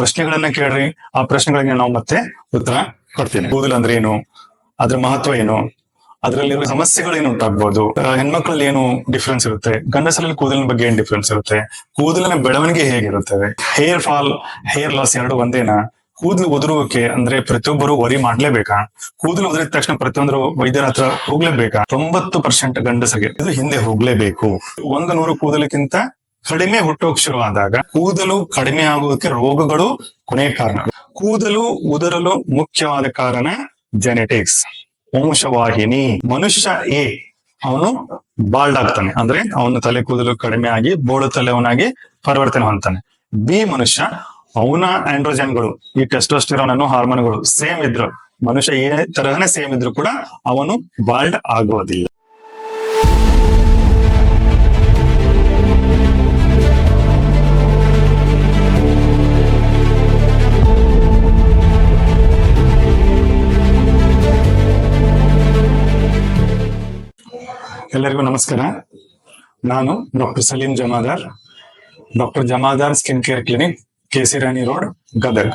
ಪ್ರಶ್ನೆಗಳನ್ನ ಕೇಳ್ರಿ. ಆ ಪ್ರಶ್ನೆಗಳಿಗೆ ನಾವು ಮತ್ತೆ ಉತ್ತರ ಕೊಡ್ತೀನಿ. ಕೂದಲು ಅಂದ್ರೆ ಏನು? ಅದ್ರ ಮಹತ್ವ ಏನು? ಅದರಲ್ಲಿರುವ ಸಮಸ್ಯೆಗಳು ಉಂಟಾಗ್ಬೋದು? ಆ, ಹೆಣ್ಮಕ್ಳಲ್ಲಿ ಏನು ಡಿಫ್ರೆನ್ಸ್ ಇರುತ್ತೆ? ಗಂಡಸರಲ್ಲಿ ಕೂದಲಿನ ಬಗ್ಗೆ ಏನ್ ಡಿಫ್ರೆನ್ಸ್ ಇರುತ್ತೆ? ಕೂದಲಿನ ಬೆಳವಣಿಗೆ ಹೇಗಿರುತ್ತವೆ ಹೇರ್ ಫಾಲ್ ಹೇರ್ ಲಾಸ್ ಎರಡು ಒಂದೇನಾ? ಕೂದಲು ಉದುರುವಿಕೆ ಅಂದ್ರೆ ಪ್ರತಿಯೊಬ್ಬರು ವರಿ ಮಾಡ್ಲೇಬೇಕಾ? ಕೂದಲು ಉದುರಿದ ತಕ್ಷಣ ಪ್ರತಿಯೊಂದರು ವೈದ್ಯರ ಹತ್ರ ಹೋಗ್ಲೇಬೇಕಾ? ತೊಂಬತ್ತು ಪರ್ಸೆಂಟ್ ಗಂಡಸರಿಗೆ ಇದು ಹಿಂದೆ ಹೋಗ್ಲೇಬೇಕು. ಒಂದು ನೂರು ಕೂದಲಕ್ಕಿಂತ ಕಡಿಮೆ ಹುಟ್ಟೋಕ್ ಶುರುವಾದಾಗ ಕೂದಲು ಕಡಿಮೆ ಆಗೋದಕ್ಕೆ ರೋಗಗಳು ಕೊನೆ ಕಾರಣ. ಕೂದಲು ಉದರಲು ಮುಖ್ಯವಾದ ಕಾರಣ ಜೆನೆಟಿಕ್ಸ್ ವಂಶವಾಹಿನಿ. ಮನುಷ್ಯ ಎ, ಅವನು ಬಾಲ್ಡ್ ಆಗ್ತಾನೆ ಅಂದ್ರೆ ಅವನ ತಲೆ ಕೂದಲು ಕಡಿಮೆ ಆಗಿ ಬೋಳು ತಲೆವನಾಗಿ ಪರಿವರ್ತನೆ ಹೊಂದ್ತಾನೆ. ಬಿ, ಮನುಷ್ಯ, ಅವನ ಆಂಡ್ರೋಜನ್ಗಳು ಈ ಟೆಸ್ಟೋಸ್ಟಿರೋನ್ ಅನ್ನೋ ಹಾರ್ಮೋನ್ಗಳು ಸೇಮ್ ಇದ್ರು. ಮನುಷ್ಯ ಏ ತರಹನೇ ಸೇಮ್ ಇದ್ರು ಕೂಡ ಅವನು ಬಾಲ್ಡ್ ಆಗೋದಿಲ್ಲ. ಎಲ್ಲರಿಗೂ ನಮಸ್ಕಾರ. ನಾನು doctor Saleem Jamadar, doctor Jamadar skin care clinic KC Rani road, Gadag.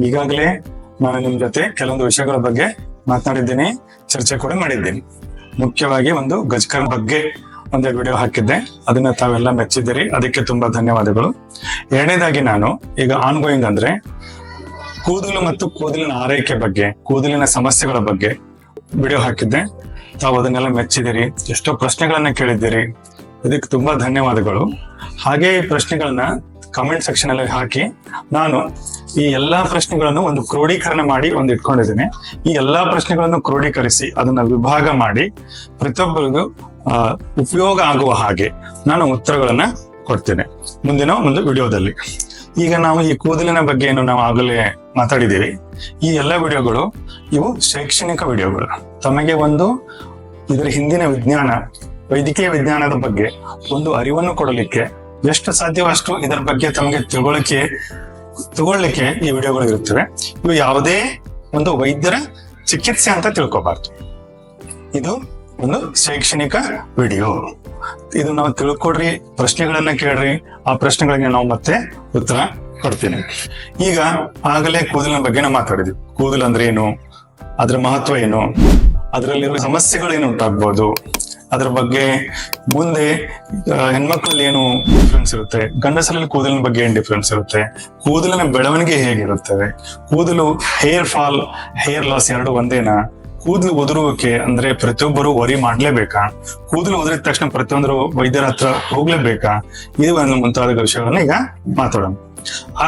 ಈಗಾಗಲೇ ನಾನು ನಿಮ್ ಜೊತೆ ಕೆಲವೊಂದು ವಿಷಯಗಳ ಬಗ್ಗೆ ಮಾತನಾಡಿದ್ದೀನಿ, ಚರ್ಚೆ ಕೂಡ ಮಾಡಿದ್ದೀನಿ. ಮುಖ್ಯವಾಗಿ ಒಂದು ಗಜ್ಕರ್ ಬಗ್ಗೆ ಒಂದು ವಿಡಿಯೋ ಹಾಕಿದ್ದೆ. ಅದನ್ನ ತಾವೆಲ್ಲ ಮೆಚ್ಚಿದ್ದೀರಿ. ಅದಕ್ಕೆ ತುಂಬಾ ಧನ್ಯವಾದಗಳು. ಎರಡನೇದಾಗಿ ನಾನು ಈಗ ಆನ್ ಗೋಯಿಂಗ್ ಅಂದ್ರೆ ಕೂದಲು ಮತ್ತು ಕೂದಲಿನ ಆರೈಕೆ ಬಗ್ಗೆ, ಕೂದಲಿನ ಸಮಸ್ಯೆಗಳ ಬಗ್ಗೆ ವಿಡಿಯೋ ಹಾಕಿದ್ದೆ. ತಾವು ಅದನ್ನೆಲ್ಲ ಮೆಚ್ಚಿದಿರಿ ಎಷ್ಟೋ ಪ್ರಶ್ನೆಗಳನ್ನ ಕೇಳಿದ್ದೀರಿ. ಇದಕ್ಕೆ ತುಂಬಾ ಧನ್ಯವಾದಗಳು. ಹಾಗೆ ಈ ಪ್ರಶ್ನೆಗಳನ್ನ ಕಮೆಂಟ್ ಸೆಕ್ಷನ್ ಅಲ್ಲಿ ಹಾಕಿ ನಾನು ಈ ಎಲ್ಲಾ ಪ್ರಶ್ನೆಗಳನ್ನು ಒಂದು ಕ್ರೋಢೀಕರಣ ಮಾಡಿ ಒಂದು ಇಟ್ಕೊಂಡಿದ್ದೀನಿ. ಈ ಎಲ್ಲಾ ಪ್ರಶ್ನೆಗಳನ್ನು ಕ್ರೋಢೀಕರಿಸಿ ಅದನ್ನ ವಿಭಾಗ ಮಾಡಿ ಪ್ರತಿಯೊಬ್ಬರಿಗೂ ಉಪಯೋಗ ಆಗುವ ಹಾಗೆ ನಾನು ಉತ್ತರಗಳನ್ನ ಕೊಡ್ತೇನೆ. ಮುಂದಿನ ಒಂದು ವಿಡಿಯೋದಲ್ಲಿ. ಈಗ ನಾವು ಈ ಕೂದಲಿನ ಬಗ್ಗೆ ಏನು ನಾವು ಆಗಲೇ ಮಾತಾಡಿದ್ದೀವಿ. ಈ ಎಲ್ಲ ವಿಡಿಯೋಗಳು ಇವು ಶೈಕ್ಷಣಿಕ ವಿಡಿಯೋಗಳು. ತಮಗೆ ಒಂದು ಇದರ ಹಿಂದಿನ ವಿಜ್ಞಾನ, ವೈದ್ಯಕೀಯ ವಿಜ್ಞಾನದ ಬಗ್ಗೆ ಒಂದು ಅರಿವನ್ನು ಕೊಡಲಿಕ್ಕೆ ಎಷ್ಟು ಸಾಧ್ಯವೋ ಅಷ್ಟು ಇದರ ಬಗ್ಗೆ ತಮಗೆ ತಿಳುವಳಿಕೆ ತಗೊಳ್ಳಿಕ್ಕೆ ಈ ವಿಡಿಯೋಗಳು ಇರುತ್ತವೆ. ಇವು ಯಾವುದೇ ಒಂದು ವೈದ್ಯರ ಚಿಕಿತ್ಸೆ ಅಂತ ತಿಳ್ಕೊಬಾರ್ದು. ಇದು ಒಂದು ಶೈಕ್ಷಣಿಕ ವಿಡಿಯೋ. ಇದು ನಾವು ತಿಳ್ಕೊಡ್ರಿ, ಪ್ರಶ್ನೆಗಳನ್ನ ಕೇಳ್ರಿ, ಆ ಪ್ರಶ್ನೆಗಳಿಗೆ ನಾವು ಮತ್ತೆ ಉತ್ತರ ಕೊಡ್ತೀನಿ. ಈಗ ಆಗಲೇ ಕೂದಲಿನ ಬಗ್ಗೆ ನಾವು ಮಾತಾಡಿದ್ವಿ. ಕೂದಲು ಅಂದ್ರೆ ಏನು? ಅದ್ರ ಮಹತ್ವ ಏನು? ಅದರಲ್ಲಿರುವ ಸಮಸ್ಯೆಗಳೇನು ಉಂಟಾಗ್ಬೋದು? ಅದ್ರ ಬಗ್ಗೆ ಮುಂದೆ ಹೆಣ್ಮಕ್ಳಲ್ಲಿ ಏನು ಡಿಫ್ರೆನ್ಸ್ ಇರುತ್ತೆ? ಗಂಡಸರಲ್ಲಿ ಕೂದಲಿನ ಬಗ್ಗೆ ಏನ್ ಡಿಫ್ರೆನ್ಸ್ ಇರುತ್ತೆ? ಕೂದಲಿನ ಬೆಳವಣಿಗೆ ಹೇಗಿರುತ್ತವೆ ಕೂದಲು ಹೇರ್ ಫಾಲ್ ಹೇರ್ ಲಾಸ್ ಎರಡು ಒಂದೇನಾ? ಕೂದಲು ಉದುರುವಿಕೆ ಅಂದ್ರೆ ಪ್ರತಿಯೊಬ್ಬರು ವರಿ ಮಾಡ್ಲೇಬೇಕಾ? ಕೂದಲು ಉದುರಿದ ತಕ್ಷಣ ಪ್ರತಿಯೊಂದರು ವೈದ್ಯರ ಹತ್ರ ಹೋಗ್ಲೇಬೇಕಾ? ಇದು ಒಂದು ಮುಂತಾದ ವಿಷಯಗಳನ್ನ ಈಗ ಮಾತಾಡೋಣ.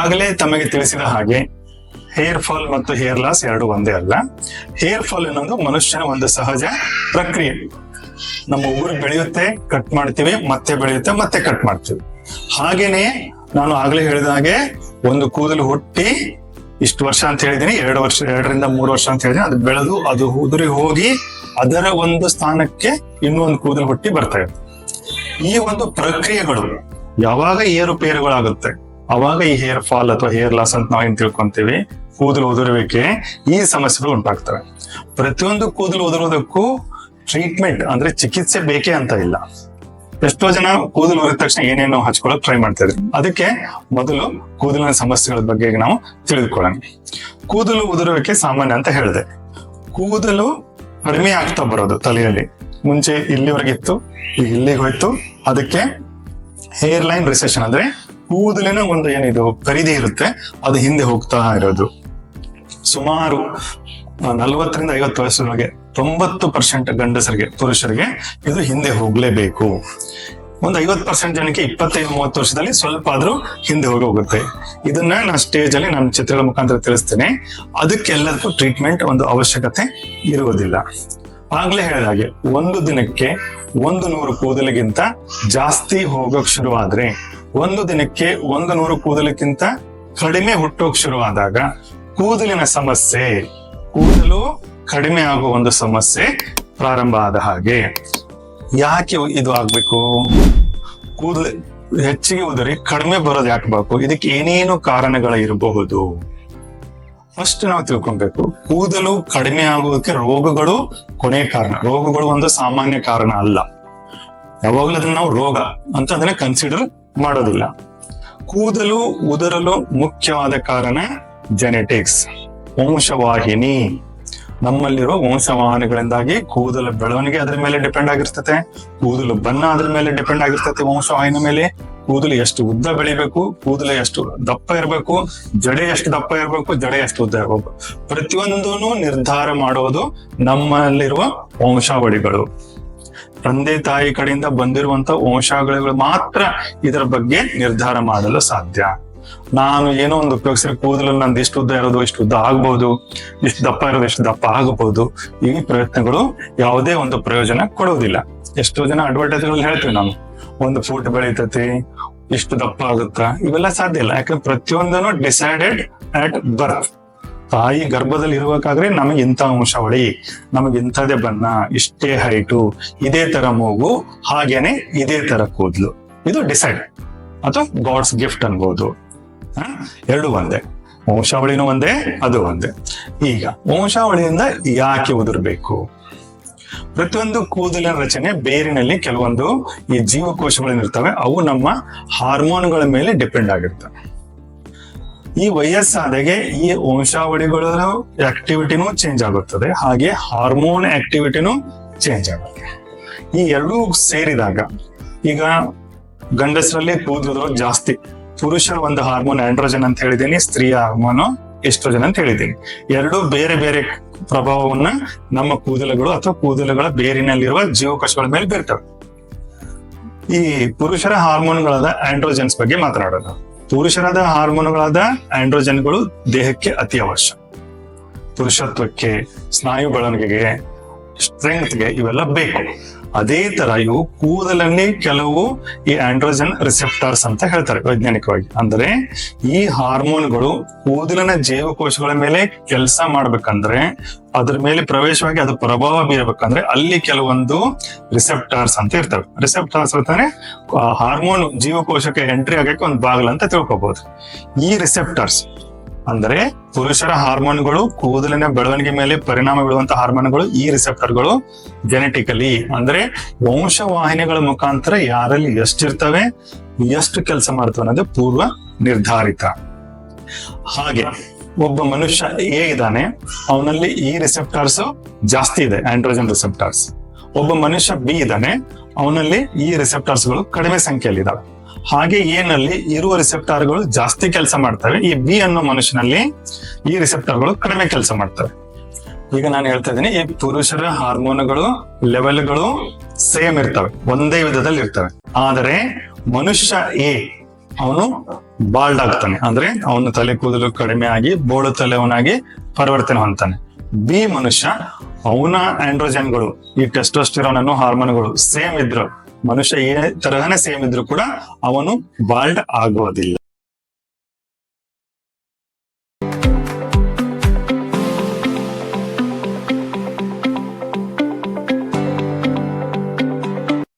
ಆಗಲೇ ತಮಗೆ ತಿಳಿಸಿದ ಹಾಗೆ ಹೇರ್ ಫಾಲ್ ಮತ್ತು ಹೇರ್ ಲಾಸ್ ಎರಡು ಒಂದೇ ಅಲ್ಲ. ಹೇರ್ ಫಾಲ್ ಅನ್ನೋದು ಮನುಷ್ಯನ ಒಂದು ಸಹಜ ಪ್ರಕ್ರಿಯೆ. ನಮ್ಮ ಉಗುರು ಬೆಳೆಯುತ್ತೆ ಕಟ್ ಮಾಡ್ತೀವಿ, ಮತ್ತೆ ಬೆಳೆಯುತ್ತೆ, ಮತ್ತೆ ಕಟ್ ಮಾಡ್ತೀವಿ. ಹಾಗೇನೆ ನಾನು ಆಗ್ಲೇ ಹೇಳಿದ ಹಾಗೆ ಒಂದು ಕೂದಲು ಹುಟ್ಟಿ ಇಷ್ಟು ವರ್ಷ ಅಂತ ಹೇಳಿದೀನಿ, ಎರಡು ವರ್ಷ, ಎರಡರಿಂದ ಮೂರು ವರ್ಷ ಅಂತ ಹೇಳಿದೀನಿ, ಅದು ಬೆಳೆದು ಅದು ಉದುರಿ ಹೋಗಿ ಅದರ ಒಂದು ಸ್ಥಾನಕ್ಕೆ ಇನ್ನೊಂದು ಕೂದಲು ಹುಟ್ಟಿ ಬರ್ತಾ ಈ ಒಂದು ಪ್ರಕ್ರಿಯೆಗಳು ಯಾವಾಗ ಏರುಪೇರುಗಳಾಗುತ್ತೆ, ಅವಾಗ ಈ ಹೇರ್ ಫಾಲ್ ಅಥವಾ ಹೇರ್ ಲಾಸ್ ಅಂತ ನಾವೇನ್ ತಿಳ್ಕೊಂತೀವಿ? ಕೂದಲು ಉದುರುವಿಕೆ ಈ ಸಮಸ್ಯೆಗಳು ಉಂಟಾಗ್ತವೆ. ಪ್ರತಿಯೊಂದು ಕೂದಲು ಉದುರುವುದಕ್ಕೂ ಟ್ರೀಟ್ಮೆಂಟ್ ಅಂದ್ರೆ ಚಿಕಿತ್ಸೆ ಬೇಕೇ ಅಂತ ಇಲ್ಲ. ಎಷ್ಟೋ ಜನ ಕೂದಲು ಹೋದ ತಕ್ಷಣ ಏನೇನೋ ಹಚ್ಕೊಳ್ಳೋಕೆ ಟ್ರೈ ಮಾಡ್ತಾ ಇದ್ರು. ಅದಕ್ಕೆ ಮೊದಲು ಕೂದಲಿನ ಸಮಸ್ಯೆಗಳ ಬಗ್ಗೆ ನಾವು ತಿಳಿದುಕೊಳ್ಳೋಣ. ಕೂದಲು ಉದುರುವಿಕೆ ಸಾಮಾನ್ಯ ಅಂತ ಹೇಳಿದೆ. ಕೂದಲು ಕಡಿಮೆ ಆಗ್ತಾ ಬರೋದು ತಲೆಯಲ್ಲಿ. ಮುಂಚೆ ಇಲ್ಲಿವರೆಗಿತ್ತು ಈಗ ಇಲ್ಲಿಗೆ ಹೋಯ್ತು. ಅದಕ್ಕೆ ಹೇರ್ ಲೈನ್ ರಿಸೆಷನ್ ಅಂದ್ರೆ ಕೂದಲಿನ ಒಂದು ಏನಿದು, ಖರೀದಿ ಇರುತ್ತೆ, ಅದು ಹಿಂದೆ ಹೋಗ್ತಾ ಇರೋದು. ಸುಮಾರು ನಲವತ್ತರಿಂದ ಐವತ್ತು ವಯಸ್ಸಿನೊಳಗೆ ತೊಂಬತ್ತು ಪರ್ಸೆಂಟ್ ಗಂಡಸರಿಗೆ, ಪುರುಷರಿಗೆ ಇದು ಹಿಂದೆ ಹೋಗ್ಲೇಬೇಕು. ಒಂದು ಐವತ್ತು ಪರ್ಸೆಂಟ್ ಜನಕ್ಕೆ ಇಪ್ಪತ್ತೈದು, ಮೂವತ್ತು ವರ್ಷದಲ್ಲಿ ಸ್ವಲ್ಪ ಆದ್ರೂ ಹಿಂದೆ ಹೋಗಿ ಹೋಗುತ್ತೆ. ಇದನ್ನ ನಾನು ಸ್ಟೇಜ್ ಅಲ್ಲಿ ನಾನು ಚಿತ್ರಗಳ ಮುಖಾಂತರ ತಿಳಿಸ್ತೇನೆ. ಅದಕ್ಕೆಲ್ಲದಕ್ಕೂ ಟ್ರೀಟ್ಮೆಂಟ್ ಒಂದು ಅವಶ್ಯಕತೆ ಇರುವುದಿಲ್ಲ. ಆಗ್ಲೇ ಹೇಳಿದ ಹಾಗೆ, ಒಂದು ದಿನಕ್ಕೆ ಒಂದು ನೂರು ಕೂದಲಿಗಿಂತ ಜಾಸ್ತಿ ಹೋಗೋಕ್ ಶುರುವಾದ್ರೆ, ಒಂದು ದಿನಕ್ಕೆ ಒಂದು ನೂರು ಕೂದಲಕ್ಕಿಂತ ಕಡಿಮೆ ಹುಟ್ಟೋಕ್ ಶುರುವಾದಾಗ ಕೂದಲಿನ ಸಮಸ್ಯೆ, ಕೂದಲು ಕಡಿಮೆ ಆಗುವ ಒಂದು ಸಮಸ್ಯೆ ಪ್ರಾರಂಭ ಆದ ಹಾಗೆ. ಯಾಕೆ ಇದು ಆಗ್ಬೇಕು? ಕೂದಲು ಹೆಚ್ಚಿಗೆ ಉದುರಿ ಕಡಿಮೆ ಬರೋದು ಯಾಕೆ ಬೇಕು? ಇದಕ್ಕೆ ಏನೇನು ಕಾರಣಗಳು ಇರಬಹುದು? ಫಸ್ಟ್ ನಾವು ತಿಳ್ಕೊಬೇಕು, ಕೂದಲು ಕಡಿಮೆ ಆಗೋದಕ್ಕೆ ರೋಗಗಳು ಕೊನೆ ಕಾರಣ. ರೋಗಗಳು ಒಂದು ಸಾಮಾನ್ಯ ಕಾರಣ ಅಲ್ಲ. ಯಾವಾಗಲೂ ಅದನ್ನ ನಾವು ರೋಗ ಅಂತ ಅದನ್ನ ಕನ್ಸಿಡರ್ ಮಾಡೋದಿಲ್ಲ. ಕೂದಲು ಉದರಲು ಮುಖ್ಯವಾದ ಕಾರಣ ಜೆನೆಟಿಕ್ಸ್ ವಂಶವಾಹಿನಿ. ನಮ್ಮಲ್ಲಿರುವ ವಂಶವಾಹಿನಿಗಳಿಂದಾಗಿ ಕೂದಲ ಬೆಳವಣಿಗೆ ಅದರ ಮೇಲೆ ಡಿಪೆಂಡ್ ಆಗಿರ್ತತೆ. ಕೂದಲು ಬಣ್ಣ ಅದ್ರ ಮೇಲೆ ಡಿಪೆಂಡ್ ಆಗಿರ್ತದೆ ವಂಶವಾಹಿನ ಮೇಲೆ. ಕೂದಲು ಎಷ್ಟು ಉದ್ದ ಬೆಳಿಬೇಕು, ಕೂದಲು ಎಷ್ಟು ದಪ್ಪ ಇರಬೇಕು, ಜಡೆ ಎಷ್ಟು ದಪ್ಪ ಇರಬೇಕು, ಜಡೆ ಎಷ್ಟು ಉದ್ದ ಇರಬೇಕು. ಪ್ರತಿಯೊಂದೂ ನಿರ್ಧಾರ ಮಾಡೋದು ನಮ್ಮಲ್ಲಿರುವ ವಂಶಾವಳಿಗಳು. ತಂದೆ ತಾಯಿ ಕಡೆಯಿಂದ ಬಂದಿರುವಂತ ವಂಶಾವಳಿಗಳು ಮಾತ್ರ ಇದರ ಬಗ್ಗೆ ನಿರ್ಧಾರ ಮಾಡಲು ಸಾಧ್ಯ. ನಾನು ಏನೋ ಒಂದು ಉಪಯೋಗಿಸಿದ್ರೆ ಕೂದಲು ನಂದು ಇಷ್ಟು ಉದ್ದ ಇರೋದು ಇಷ್ಟು ಉದ್ದ ಆಗ್ಬಹುದು ಇಷ್ಟು ದಪ್ಪ ಇರೋದು ಇಷ್ಟು ದಪ್ಪ ಆಗಬಹುದು ಈ ಪ್ರಯತ್ನಗಳು ಯಾವುದೇ ಒಂದು ಪ್ರಯೋಜನ ಕೊಡುವುದಿಲ್ಲ. ಎಷ್ಟೋ ಜನ ಅಡ್ವರ್ಟೈಸ್ಗಳಲ್ಲಿ ಹೇಳ್ತೀವಿ ನಾವು. ಒಂದು ಫೂಟ್ ಬೆಳೀತತಿ ಇಷ್ಟು ದಪ್ಪ ಆಗುತ್ತಾ, ಇವೆಲ್ಲ ಸಾಧ್ಯ ಇಲ್ಲ. ಯಾಕಂದ್ರೆ ಪ್ರತಿಯೊಂದನು ಡಿಸೈಡೆಡ್ ಅಟ್ ಬರ್ತ್ ತಾಯಿ ಗರ್ಭದಲ್ಲಿ ಇರಬೇಕಾದ್ರೆ ನಮಗೆ ಇಂಥ ವಂಶಾವಳಿ ನಮಗೆ ಇಂಥದೇ ಬಣ್ಣ, ಇಷ್ಟೇ ಹೈಟು ಇದೇ ತರ ಮೂಗು, ಹಾಗೇನೆ ಇದೇ ತರ ಕೂದಲು. ಇದು ಡಿಸೈಡ್ ಅಥವಾ ಗಾಡ್ಸ್ ಗಿಫ್ಟ್ ಅನ್ಬೋದು? ಎರಡು ಒಂದೇ. ವಂಶಾವಳಿನೂ ಒಂದೇ, ಅದು ಒಂದೇ. ಈಗ ವಂಶಾವಳಿಯಿಂದ ಯಾಕೆ ಉದುರ್ಬೇಕು? ಪ್ರತಿಯೊಂದು ಕೂದಲಿನ ರಚನೆ ಬೇರಿನಲ್ಲಿ ಕೆಲವೊಂದು ಈ ಜೀವಕೋಶಗಳೇನಿರ್ತವೆ ಅವು ನಮ್ಮ ಹಾರ್ಮೋನ್ಗಳ ಮೇಲೆ ಡಿಪೆಂಡ್ ಆಗಿರ್ತವೆ ಈ ವಯಸ್ಸಾದಾಗೆ ಈ ವಂಶಾವಳಿಗಳ ಆಕ್ಟಿವಿಟಿನೂ ಚೇಂಜ್ ಆಗುತ್ತದೆ. ಹಾಗೆ ಹಾರ್ಮೋನ್ ಆಕ್ಟಿವಿಟಿನೂ ಚೇಂಜ್ ಆಗುತ್ತೆ. ಈ ಎರಡೂ ಸೇರಿದಾಗ ಈಗ ಗಂಡಸರಲ್ಲಿ ಕೂದಲು ಜಾಸ್ತಿ ಪುರುಷರ ಒಂದು ಹಾರ್ಮೋನ್ ಆಂಡ್ರೋಜನ್ ಅಂತ ಹೇಳಿದ್ದೀನಿ, ಸ್ತ್ರೀಯ ಹಾರ್ಮೋನು ಎಸ್ಟ್ರೋಜನ್ ಅಂತ ಹೇಳಿದ್ದೀನಿ. ಎರಡು ಬೇರೆ ಬೇರೆ ಪ್ರಭಾವವನ್ನ ನಮ್ಮ ಕೂದಲುಗಳು ಅಥವಾ ಕೂದಲುಗಳ ಬೇರಿನಲ್ಲಿರುವ ಜೀವಕೋಶಗಳ ಮೇಲೆ ಬೀರ್ತವೆ. ಈ ಪುರುಷರ ಹಾರ್ಮೋನ್ಗಳಾದ ಆಂಡ್ರೋಜನ್ಸ್ ಬಗ್ಗೆ ಮಾತನಾಡೋದು ಪುರುಷರಾದ ಹಾರ್ಮೋನ್ಗಳಾದ ಆಂಡ್ರೋಜನ್ಗಳು ದೇಹಕ್ಕೆ ಅತಿ ಅವಶ್ಯ. ಪುರುಷತ್ವಕ್ಕೆ, ಸ್ನಾಯು ಬೆಳವಣಿಗೆಗೆ ಸ್ಟ್ರೆಂಗ್ತ್ಗೆ ಇವೆಲ್ಲ ಬೇಕು. ಅದೇ ತರ ಇವು ಕೂದಲಲ್ಲಿ ಕೆಲವು ಈ ಆಂಡ್ರೋಜನ್ ರಿಸೆಪ್ಟರ್ಸ್ ಅಂತ ಹೇಳ್ತಾರೆ ವೈಜ್ಞಾನಿಕವಾಗಿ. ಅಂದ್ರೆ ಈ ಹಾರ್ಮೋನ್ಗಳು ಕೂದಲಿನ ಜೀವಕೋಶಗಳ ಮೇಲೆ ಕೆಲಸ ಮಾಡ್ಬೇಕಂದ್ರೆ ಅದ್ರ ಮೇಲೆ ಪ್ರವೇಶವಾಗಿ ಅದು ಪ್ರಭಾವ ಬೀರಬೇಕಂದ್ರೆ ಅಲ್ಲಿ ಕೆಲವೊಂದು ರಿಸೆಪ್ಟರ್ಸ್ ಅಂತ ಇರ್ತವೆ. ರಿಸೆಪ್ಟರ್ಸ್ ಅಂತಾನೆ ಹಾರ್ಮೋನ್ ಜೀವಕೋಶಕ್ಕೆ ಎಂಟ್ರಿ ಆಗಕ್ಕೆ ಒಂದು ಬಾಗಿಲು ಅಂತ ತಿಳ್ಕೊಬಹುದು ಈ ರಿಸೆಪ್ಟಾರ್ಸ್ ಅಂದ್ರೆ ಪುರುಷರ ಹಾರ್ಮೋನ್ಗಳು ಕೂದಲಿನ ಬೆಳವಣಿಗೆ ಮೇಲೆ ಪರಿಣಾಮ ಬೀಳುವಂತಹ ಹಾರ್ಮೋನ್ಗಳು ಈ ರಿಸೆಪ್ಟರ್ಗಳು ಜೆನೆಟಿಕಲಿ ಅಂದ್ರೆ ವಂಶವಾಹಿನಿಗಳ ಮುಖಾಂತರ ಯಾರಲ್ಲಿ ಎಷ್ಟಿರ್ತವೆ, ಎಷ್ಟು ಕೆಲಸ ಮಾಡ್ತವೆ ಅನ್ನೋದು ಪೂರ್ವ ನಿರ್ಧಾರಿತ. ಹಾಗೆ ಒಬ್ಬ ಮನುಷ್ಯ ಎ ಇದ್ದಾನೆ, ಅವನಲ್ಲಿ ಈ ರಿಸೆಪ್ಟರ್ಸ್ ಜಾಸ್ತಿ ಇದೆ ಆಂಡ್ರೋಜನ್ ರಿಸೆಪ್ಟರ್ಸ್ ಒಬ್ಬ ಮನುಷ್ಯ ಬಿ ಇದ್ದಾನೆ, ಅವನಲ್ಲಿ ಈ ರಿಸೆಪ್ಟರ್ಸ್ಗಳು ಕಡಿಮೆ ಸಂಖ್ಯೆಯಲ್ಲಿ ಇದಾವೆ ಹಾಗೆ ಎನಲ್ಲಿ ಇರುವ ರಿಸೆಪ್ಟಾರ್ಗಳು ಜಾಸ್ತಿ ಕೆಲಸ ಮಾಡ್ತವೆ. ಈ ಬಿ ಅನ್ನೋ ಮನುಷ್ಯನಲ್ಲಿ ಈ ರಿಸೆಪ್ಟಾರ್ಗಳು ಕಡಿಮೆ ಕೆಲಸ ಮಾಡ್ತವೆ. ಈಗ ನಾನು ಹೇಳ್ತಾ ಇದ್ದೀನಿ, ಈ ಪುರುಷರ ಹಾರ್ಮೋನ್ಗಳು ಲೆವೆಲ್ಗಳು ಸೇಮ್ ಇರ್ತವೆ. ಒಂದೇ ವಿಧದಲ್ಲಿ ಇರ್ತವೆ. ಆದರೆ ಮನುಷ್ಯ ಎ ಅವನು ಬಾಲ್ಡ್ ಆಗ್ತಾನೆ. ಅಂದ್ರೆ ಅವನ ತಲೆ ಕೂದಲು ಕಡಿಮೆ ಆಗಿ, ಬೋಳು ತಲೆವನಾಗಿ ಪರಿವರ್ತನೆ ಹೊಂದ್ತಾನೆ. ಬಿ ಮನುಷ್ಯ, ಅವನ ಆಂಡ್ರೋಜನ್ಗಳು ಈ ಟೆಸ್ಟೋಸ್ಟಿರೋನ್ ಅನ್ನೋ ಹಾರ್ಮೋನ್ಗಳು ಸೇಮ್ ಇದ್ರು ಮನುಷ್ಯ ಏ ತರಹನೇ ಸೇಮ್ ಇದ್ರು ಕೂಡ ಅವನು ಬಾಲ್ಡ್ ಆಗೋದಿಲ್ಲ.